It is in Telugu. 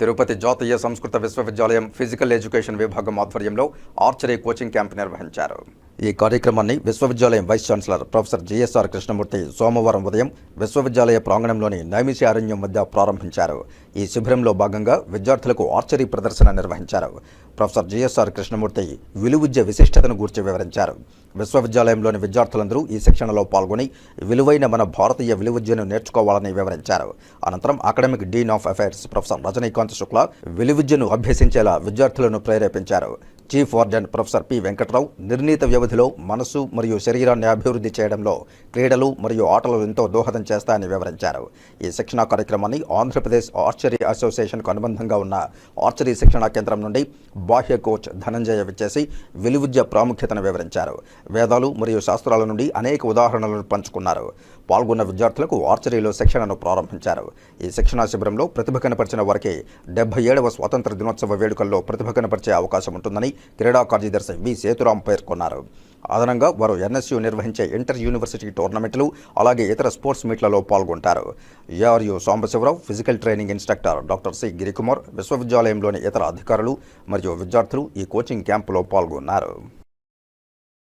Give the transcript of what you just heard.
తిరుపతి జాతీయ సంస్కృత విశ్వవిద్యాలయం ఫిజికల్ ఎడ్యుకేషన్ విభాగం ఆధ్వర్యంలో ఆర్చరీ కోచింగ్ క్యాంప్ నిర్వహించారు. ఈ కార్యక్రమాన్ని విశ్వవిద్యాలయం vice chancellor professor GSR Krishnamurthy సోమవారం ఉదయం విశ్వవిద్యాలయ ప్రాంగణంలోని నైమిషి అరణ్యం వద్ద ప్రారంభించారు. ఈ శిబిరంలో భాగంగా విద్యార్థులకు ఆర్చరీ ప్రదర్శన నిర్వహించారు. ప్రొఫెసర్ జిఎస్ఆర్ కృష్ణమూర్తి విలువిద్య విశిష్టతను గూర్చి వివరించారు. విశ్వవిద్యాలయంలోని విద్యార్థులందరూ ఈ శిక్షణలో పాల్గొని విలువైన మన భారతీయ విలువిద్యను నేర్చుకోవాలని వివరించారు. అనంతరం academic dean of affairs professor Rajinikanth Shukla విలువిద్యను అభ్యసించేలా విద్యార్థులను ప్రేరేపించారు. Chief warden professor P Venkatrao నిర్ణీత వ్యవధిలో మనసు మరియు శరీరాన్ని అభివృద్ధి చేయడంలో క్రీడలు మరియు ఆటలు ఎంతో దోహదం చేస్తాయని వివరించారు. ఈ శిక్షణా కార్యక్రమాన్ని ఆంధ్రప్రదేశ్ ఆర్చరీ అసోసియేషన్కు అనుబంధంగా ఉన్న ఆర్చరీ శిక్షణా కేంద్రం నుండి బాహ్య కోచ్ ధనంజయ విచ్చేసి విలువిద్య ప్రాముఖ్యతను వివరించారు. వేదాలు మరియు శాస్త్రాల నుండి అనేక ఉదాహరణలను పంచుకున్నారు. పాల్గొన్న విద్యార్థులకు ఆర్చరీలో శిక్షణను ప్రారంభించారు. ఈ శిక్షణా శిబిరంలో ప్రతిభ కనపరిచిన వారికి డెబ్బై ఏడవ స్వాతంత్ర దినోత్సవ వేడుకల్లో ప్రతిభ కనపరిచే అవకాశం ఉంటుందని క్రీడా కార్యదర్శి వి. సేతురాం పేర్కొన్నారు. అదనంగా వారు ఎన్ఎస్యు నిర్వహించే ఇంటర్ యూనివర్సిటీ టోర్నమెంట్లు అలాగే ఇతర స్పోర్ట్స్ మీట్లలో పాల్గొంటారు. ARU Sambasivarao physical training instructor doctor C Girikumar విశ్వవిద్యాలయంలోని ఇతర అధికారులు మరియు విద్యార్థులు ఈ కోచింగ్ క్యాంపులో పాల్గొన్నారు.